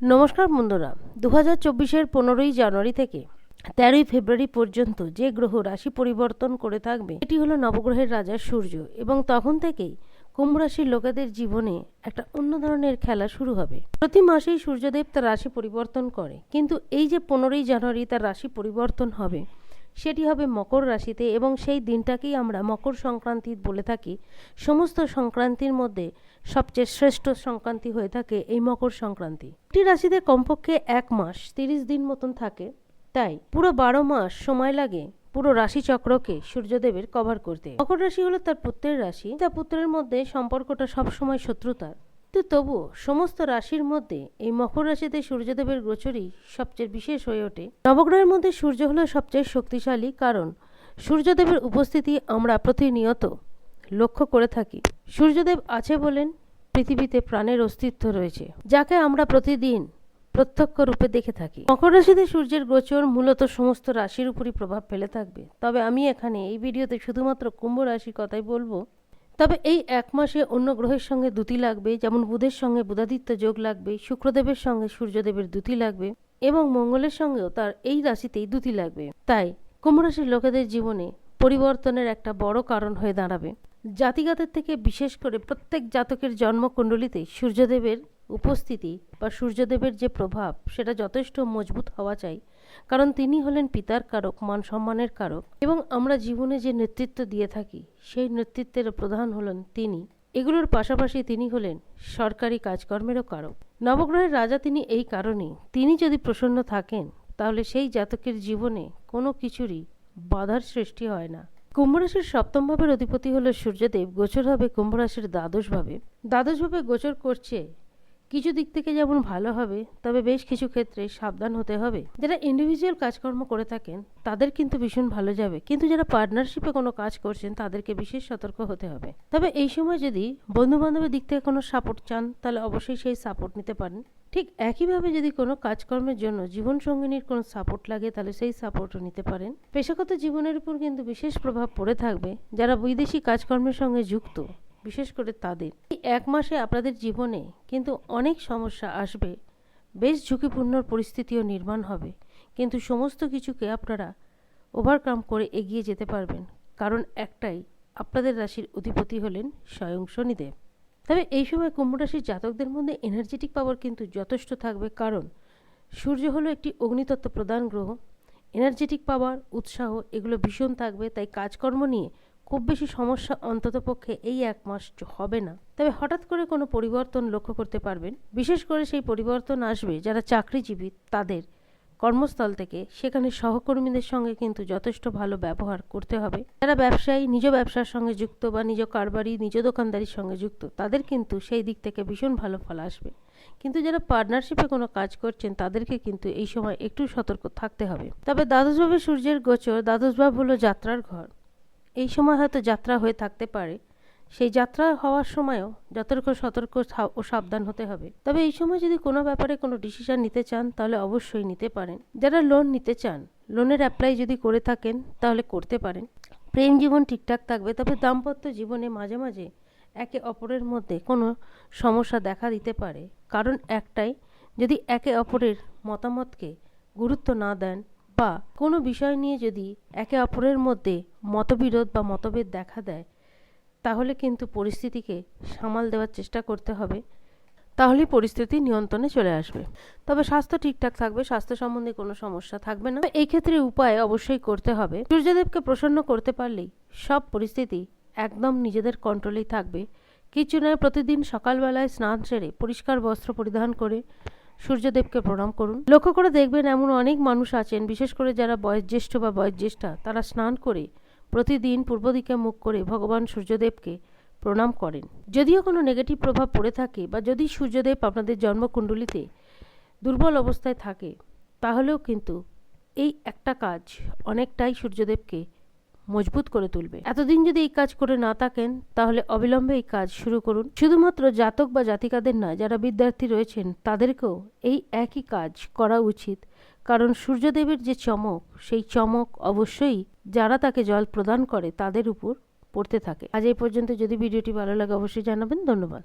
নমস্কার বন্ধুরা দু হাজার চব্বিশের পনেরোই জানুয়ারি থেকে তেরোই ফেব্রুয়ারি পর্যন্ত যে গ্রহ রাশি পরিবর্তন করে থাকবে, এটি হলো নবগ্রহের রাজা সূর্য এবং তখন থেকেই কুম্ভ রাশির লোকেদের জীবনে একটা অন্য ধরনের খেলা শুরু হবে। প্রতি মাসেই সূর্যদেব তার রাশি পরিবর্তন করে, কিন্তু এই যে পনেরোই জানুয়ারি তার রাশি পরিবর্তন হবে সেটি হবে মকর রাশিতে এবং সেই দিনটাকেই আমরা মকর সংক্রান্তি বলে থাকি। সমস্ত সংক্রান্তির মধ্যে সবচেয়ে শ্রেষ্ঠ সংক্রান্তি হয়ে থাকে এই মকর সংক্রান্তি। একটি রাশিতে কমপক্ষে এক মাস তিরিশ দিন মতন থাকে। তাই পুরো বারো মাস সময় লাগে পুরো রাশিচক্রকে সূর্যদেবের কভার করতে। মকর রাশি হলো তার পুত্রের রাশি। তার পুত্রের মধ্যে সম্পর্কটা সবসময় শত্রুতার। কিন্তু তবুও সমস্ত রাশির মধ্যে এই মকর রাশিতে সূর্যদেবের গোচরই সবচেয়ে বিশেষ হয়ে ওঠে। নবগ্রহের মধ্যে সূর্য হলো সবচেয়ে শক্তিশালী কারণ সূর্যদেবের উপস্থিতি আমরা প্রতিনিয়ত লক্ষ্য করে থাকি। সূর্যদেব আছে বলেন পৃথিবীতে প্রাণের অস্তিত্ব রয়েছে, যাকে আমরা প্রতিদিন প্রত্যক্ষ রূপে দেখে থাকি। মকর রাশিতে সূর্যের গোচর মূলত সমস্ত রাশির উপরই প্রভাব ফেলে থাকবে। তবে আমি এখানে এই ভিডিওতে শুধুমাত্র কুম্ভ রাশির কথাই বলব। তবে এই এক মাসে অন্য গ্রহের সঙ্গে দুতি লাগবে, যেমন বুধের সঙ্গে বুধাদিত্য যোগ লাগবে, শুক্রদেবের সঙ্গে সূর্যদেবের দুতি লাগবে, এবং মঙ্গলের সঙ্গেও তার এই রাশিতেই দুতি লাগবে। তাই কুম্ভ রাশির লোকেদের জীবনে পরিবর্তনের একটা বড় কারণ হয়ে দাঁড়াবে। জাতিগাতের থেকে বিশেষ করে প্রত্যেক জাতকের জন্মকুণ্ডলিতে সূর্যদেবের উপস্থিতি বা সূর্যদেবের যে প্রভাব, সেটা যথেষ্ট মজবুত হওয়া চাই। কারণ তিনি হলেন পিতার কারক, মান সম্মানের কারক। এবং আমরা জীবনে যে নেতৃত্ব দিয়ে থাকি, সেই নেতৃত্বের প্রধান হলেন তিনি। এগুলোর পাশাপাশি তিনি হলেন সরকারি কাজকর্মেরও কারক। নবগ্রহের রাজা তিনি এই কারণে তিনি যদি প্রসন্ন থাকেন, তাহলে সেই জাতকের জীবনে কোনো কিছুরই বাধার সৃষ্টি হয় না। কুম্ভ রাশির সপ্তম ভাবের অধিপতি হল সূর্যদেব। গোচর হবে কুম্ভ রাশির দ্বাদশ ভাবে। দ্বাদশ ভাবে গোচর করছে কিছু দিক থেকে যেমন ভালো হবে, তবে বেশ কিছু ক্ষেত্রে সাবধান হতে হবে। যারা ইন্ডিভিজুয়াল কাজকর্ম করে থাকেন, তাদের কিন্তু ভীষণ ভালো যাবে। কিন্তু যারা পার্টনারশিপে কোনো কাজ করছেন, তাদেরকে বিশেষ সতর্ক হতে হবে। তবে এই সময় যদি বন্ধু বান্ধবের দিক থেকে কোনো সাপোর্ট চান, তাহলে অবশ্যই সেই সাপোর্ট নিতে পারেন। ঠিক একইভাবে যদি কোনো কাজকর্মের জন্য জীবন সঙ্গিনীর কোনো সাপোর্ট লাগে, তাহলে সেই সাপোর্টও নিতে পারেন। পেশাগত জীবনের উপর কিন্তু বিশেষ প্রভাব পড়ে থাকবে। যারা বৈদেশিক কাজকর্মের সঙ্গে যুক্ত বিশেষ করে তাদের। এই এক মাসে আপনাদের জীবনে কিন্তু অনেক সমস্যা আসবে। বেশ ঝুঁকিপূর্ণ পরিস্থিতিও নির্মাণ হবে। কিন্তু সমস্ত কিছুকে আপনারা ওভারকাম করে এগিয়ে যেতে পারবেন। কারণ একটাই, আপনাদের রাশির অধিপতি হলেন স্বয়ং শনিদেব। তবে এই সময় কুম্ভ রাশির জাতকদের মধ্যে এনার্জেটিক পাওয়ার কিন্তু যথেষ্ট থাকবে। কারণ সূর্য হলো একটি অগ্নিতত্ত্ব প্রধান গ্রহ। এনার্জেটিক পাওয়ার উৎসাহ, এগুলো ভীষণ থাকবে। তাই কাজকর্ম নিয়ে খুব বেশি সমস্যা অন্ততপক্ষে এই এক মাস হবে না। তবে হঠাৎ করে কোনো পরিবর্তন লক্ষ্য করতে পারবেন। বিশেষ করে সেই পরিবর্তন আসবে যারা চাকরিজীবী, তাদের কর্মস্থল থেকে। সেখানে সহকর্মীদের সঙ্গে কিন্তু যথেষ্ট ভালো ব্যবহার করতে হবে। যারা ব্যবসায়ী, নিজ ব্যবসার সঙ্গে যুক্ত বা নিজ কারবারি, নিজ দোকানদারির সঙ্গে যুক্ত, তাদের কিন্তু সেই দিক থেকে ভীষণ ভালো ফল আসবে। কিন্তু যারা পার্টনারশিপে কোনো কাজ করছেন, তাদেরকে কিন্তু এই সময় একটু সতর্ক থাকতে হবে। তবে দ্বাদশভাবে সূর্যের গোচর, দ্বাদশভাব হলো যাত্রার ঘর। এই সময় হয়তো যাত্রা হয়ে থাকতে পারে। সেই যাত্রা হওয়ার সময়ও যতর্ক সতর্ক ও সাবধান হতে হবে। তবে এই সময় যদি কোনো ব্যাপারে কোনো ডিসিশন নিতে চান, তাহলে অবশ্যই নিতে পারেন। যারা লোন নিতে চান লোনের অ্যাপ্লাই যদি করে থাকেন, তাহলে করতে পারেন। প্রেম জীবন ঠিকঠাক থাকবে, তবে দাম্পত্য জীবনে মাঝে মাঝে একে অপরের মধ্যে কোনো সমস্যা দেখা দিতে পারে। কারণ একটাই, যদি একে অপরের মতামতকে গুরুত্ব না দেন বা কোনো বিষয় নিয়ে যদি একে অপরের মধ্যে মতবিরোধ বা মতভেদ দেখা দেয়, তাহলে কিন্তু পরিস্থিতিকে সামাল দেওয়ার চেষ্টা করতে হবে। তাহলেই পরিস্থিতি নিয়ন্ত্রণে চলে আসবে। তবে স্বাস্থ্য ঠিকঠাক থাকবে, স্বাস্থ্য সম্বন্ধে কোনো সমস্যা থাকবে না। এই ক্ষেত্রে উপায় অবশ্যই করতে হবে। সূর্যদেবকে প্রসন্ন করতে পারলেই সব পরিস্থিতি একদম নিজেদের কন্ট্রোলেই থাকবে। কিছু নয়, প্রতিদিন সকালবেলায় স্নান সেরে পরিষ্কার বস্ত্র পরিধান করে সূর্যদেবকে প্রণাম করুন। লক্ষ্য করে দেখবেন এমন অনেক মানুষ আছেন, বিশেষ করে যারা বয়োজ্যেষ্ঠ বা বয়োজ্যেষ্ঠা, তারা স্নান করে প্রতিদিন পূর্ব দিকে মুখ করে ভগবান সূর্যদেবকে প্রণাম করেন। যদিও কোনো নেগেটিভ প্রভাব পড়ে থাকে বা যদি সূর্যদেব আপনাদের জন্মকুণ্ডলিতে দুর্বল অবস্থায় থাকে, তাহলেও কিন্তু এই একটা কাজ অনেকটাই সূর্যদেবকে মজবুত করে তুলবে। এতদিন যদি এই কাজ করে না থাকেন, তাহলে অবিলম্বে এই কাজ শুরু করুন। শুধুমাত্র জাতক বা জাতিকাদের নয়, যারা বিদ্যার্থী রয়েছেন, তাদেরকেও এই একই কাজ করা উচিত। কারণ সূর্যদেবের যে চমক, সেই চমক অবশ্যই যারা তাকে জল প্রদান করে, তাদের উপর পড়তে থাকে। আজ এই পর্যন্ত যদি ভিডিওটি ভালো লাগে, অবশ্যই জানাবেন। ধন্যবাদ।